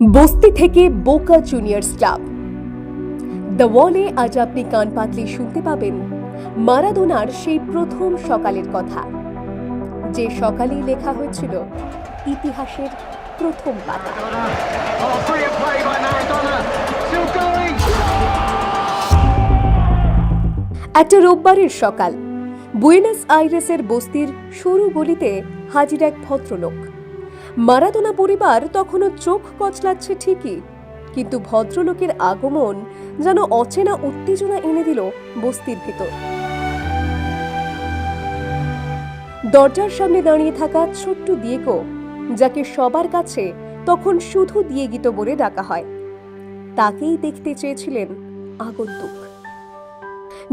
বস্তি থেকে Boca Juniors club the ওয়ালে আজ আপনি কান পাতলে শুনতে পাবেন মারাদোনার সেই প্রথম সকালের কথা। যে সকালেই লেখা হয়েছিল ইতিহাসের প্রথম পাতা. একটা রোববারের সকাল, বুয়েনাস আইরেসের বস্তির সরু গলিতে হাজির এক ভদ্রলোক। মারাদোনা পরিবার তখনও চোখ কচলাচ্ছে ঠিকই, কিন্তু ভদ্রলোকের আগমন যেন অচেনা উত্তেজনা এনে দিল বস্তির ভিতর। দরজার সামনে দাঁড়িয়ে থাকা ছোট্ট দিয়েগো যাকে সবার কাছে তখন শুধু দিয়েগিত বলে ডাকা হয়, তাকেই দেখতে চেয়েছিলেন আগন্তুক।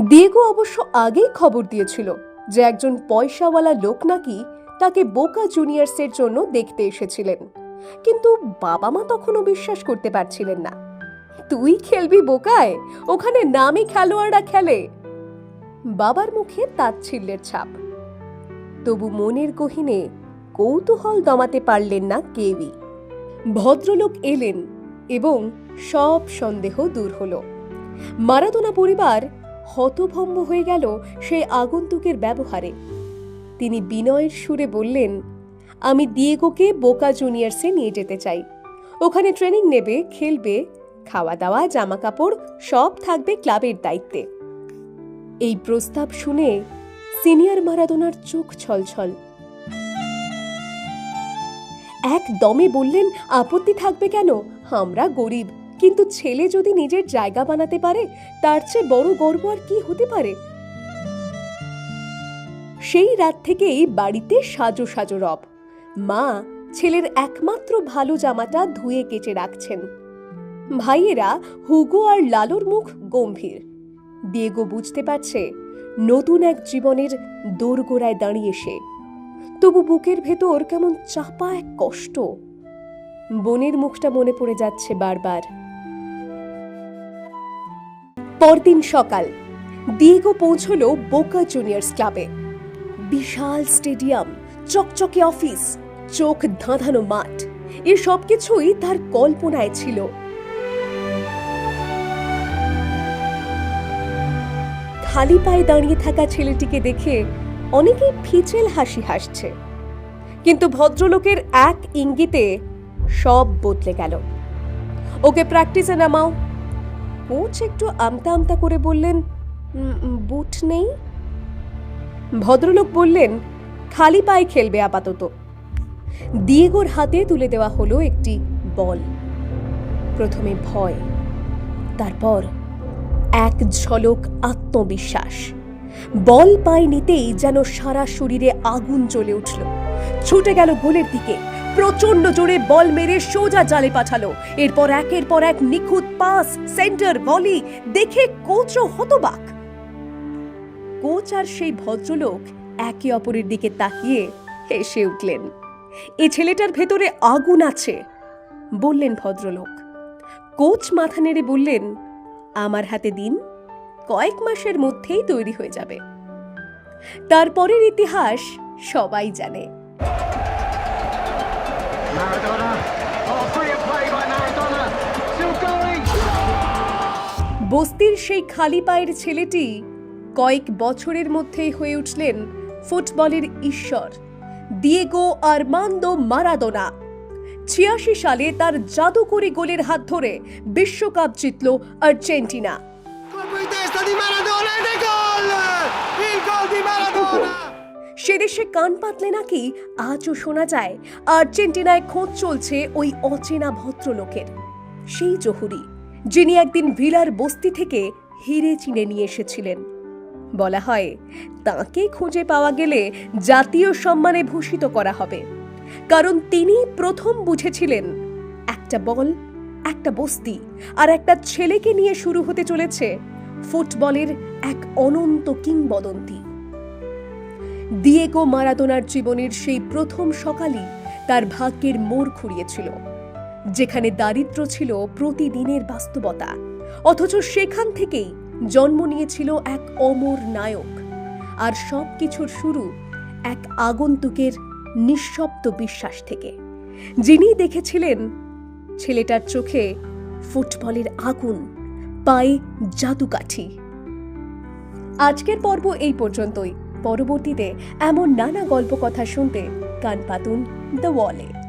দিয়েগো অবশ্য আগেই খবর দিয়েছিল যে একজন পয়সাওয়ালা লোক নাকি তাকে বোকা জুনিয়র্সের জন্য দেখতে এসেছিলেন। কিন্তু বাবা মা তখনও বিশ্বাস করতে পারছিলেন না। তুই খেলবি বোকায়? ওখানে নামি খেলোয়াড়রা খেলে। বাবার মুখে তাচ্ছিল্যের ছাপ। তবু মনের গহিনে কৌতূহল দমাতে পারলেন না কেউই। ভদ্রলোক এলেন এবং সব সন্দেহ দূর হলো। মারাদোনা পরিবার হতভম্ব হয়ে গেল সেই আগন্তুকের ব্যবহারে। তিনি বিনয়ের সুরে বললেন, আমি দিয়েগোকে বোকা জুনিয়র্সে নিয়ে যেতে চাই। ওখানে ট্রেনিং নেবে, খেলবে খাওয়া দাওয়া জামা কাপড় সব থাকবে ক্লাবের দায়িত্বে। এই প্রস্তাব শুনে সিনিয়র মারাদোনার চোখ ছলছল। এক দমে বললেন, আপত্তি থাকবে কেন? আমরা গরিব। কিন্তু ছেলে যদি নিজের জায়গা বানাতে পারে, তার চেয়ে বড় গর্ব আর কি হতে পারে? সেই রাত থেকেই বাড়িতে সাজো সাজো রব। মা ছেলের একমাত্র ভালো জামাটা ধুয়ে কেচে রাখছেন। ভাইয়েরা হুগো আর লালোর মুখ গম্ভীর। দিয়েগো বুঝতে পারছে, নতুন এক জীবনের দোরগোড়ায় দাঁড়িয়ে সে। তবু বুকের ভেতর কেমন চাপা এক কষ্ট। বোনের মুখটা মনে পড়ে যাচ্ছে বারবার। পরদিন সকাল, দিয়েগো পৌঁছলো বোকা জুনিয়র্স ক্লাবে। বিশাল স্টেডিয়াম চকচকে অফিস চোখ ধাঁধানো মাঠ এ সব কিছুই তার কল্পনায় ছিল। খালি পায়ে দাঁড়িয়ে থাকা ছেলেটিকে দেখে অনেকেই ফিচেল হাসি হাসছে। কিন্তু ভদ্রলোকের এক ইঙ্গিতে সব বদলে গেল। ওকে প্র্যাকটিসে নামাও। কোচ একটু আমতা আমতা করে বললেন "উম, উম, বুট নেই? ভদ্রলোক বললেন, খালি পায়ে খেলবে আপাতত। দিয়েগোর হাতে তুলে দেওয়া হলো একটি বল। প্রথমে ভয়, তারপর এক ঝলক আত্মবিশ্বাস। বল পায়ে নিতেই যেন সারা শরীরে আগুন জ্বলে উঠল। ছুটে গেল গোলের দিকে। প্রচণ্ড জোরে বল মেরে সোজা জালে পাঠালো। এরপর একের পর এক নিখুঁত পাস, সেন্টার, ভলি, দেখে কোচও হতবাক। কোচ আর সেই ভদ্রলোক একে অপরের দিকে তাকিয়ে হেসে উঠলেন। এ ছেলেটার ভেতরে আগুন আছে বললেন ভদ্রলোক। কোচ মাথা নেড়ে বললেন আমার হাতে দিন কয়েক মাসের মধ্যেই তৈরি হয়ে যাবে। তারপরের ইতিহাস সবাই জানে. বস্তির সেই খালি পায়ের ছেলেটি কয়েক বছরের মধ্যেই হয়ে উঠলেন ফুটবলের ঈশ্বর, দিয়েগো আরমান্দো মারাদোনা ছিয়াশি সালে তার জাদুকরি গোলের হাত ধরে বিশ্বকাপ জিতল Argentina Colpo di testa di Maradona ed è gol! Il gol di Maradona! সে দেশে কান পাতলে নাকি আজও শোনা যায়, আর্জেন্টিনায় খোঁজ চলছে ওই অচেনা ভদ্রলোকের সেই জহুরি, যিনি একদিন ভিলার বস্তি থেকে হিরে চিনে নিয়ে এসেছিলেন বলা হয়। তাকে খুঁজে পাওয়া গেলে জাতীয় সম্মানে ভূষিত করা হবে। কারণ তিনি প্রথম বুঝেছিলেন, একটা বল, একটা বস্তি আর একটা ছেলেকে নিয়ে শুরু হতে চলেছে ফুটবলের এক অনন্ত কিংবদন্তি। দিয়েগো মারাদোনার জীবনের সেই প্রথম সকালই তার ভাগ্যের মোড় ঘুরিয়েছিল যেখানে দারিদ্র্য ছিল প্রতিদিনের বাস্তবতা, অথচ সেখান থেকেই জন্ম নিয়েছিল এক অমর নায়ক। আর সব কিছুর শুরু এক আগন্তুকের নিঃশব্দ বিশ্বাস থেকে। যিনি দেখেছিলেন ছেলেটার চোখে ফুটবলের আগুন, পায়ে জাদুকাঠি। আজকের পর্ব এই পর্যন্তই। পরবর্তীতে এমন নানা গল্প কথা শুনতে কান পাতুন দ্য ওয়ালে।